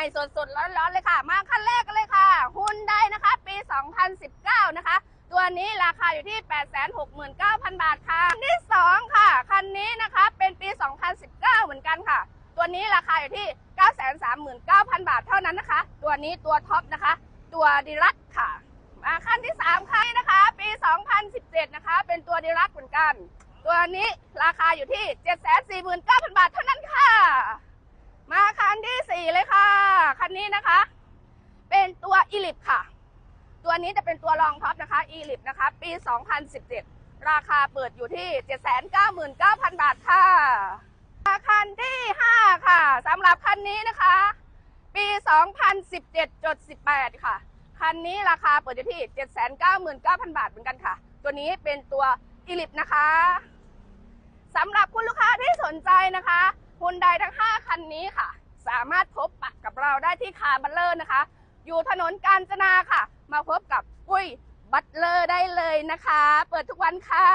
ม่สดๆ ร้อนๆ เลยค่ะ มาขั้นแรกกันเลยค่ะหุ้นได้นะคะ ปี 2019 นะคะ ตัวนี้ราคาอยู่ที่ 869,000 บาทค่ะคันที่ 2 ค่ะ คันนี้นะคะเป็นปี 2019 เหมือนกันค่ะ ตัวนี้ราคาอยู่ที่ 939,000 บาทเท่านั้นนะคะ ตัวนี้ตัวท็อปนะคะ ตัวดีลักค่ะ มาขั้นที่ 3 ค่ะนะคะ ปี 2017 นะคะ เป็นตัวดีลักเหมือนกัน ตัวนี้ราคาอยู่ที่ 749,000 บาทเท่านั้น นนี้นะคะ เป็นตัวอีลิปค่ะ ตัวนี้จะเป็นตัวรองท็อปนะคะอีลิปนะคะ ปี 2017 ราคาเปิดอยู่ที่ 799,000 บาทค่ะคันที่ 5 ค่ะสำหรับคันนี้นะคะ ปี 2017.18 ค่ะ คันนี้ราคาเปิดอยู่ที่ 799,000 บาทเหมือนกันค่ะ ตัวนี้เป็นตัวอีลิปนะคะสำหรับคุณลูกค้าที่สนใจนะคะคุณใดทั้ง 5 คันนี้ค่ะ สามารถี่คาร์บัตเลอร์นะคะ อยู่ถนนกาญจนาค่ะ มาพบกับปุ้ยบัตเลอร์ได้เลยนะคะ เปิดทุกวันค่ะ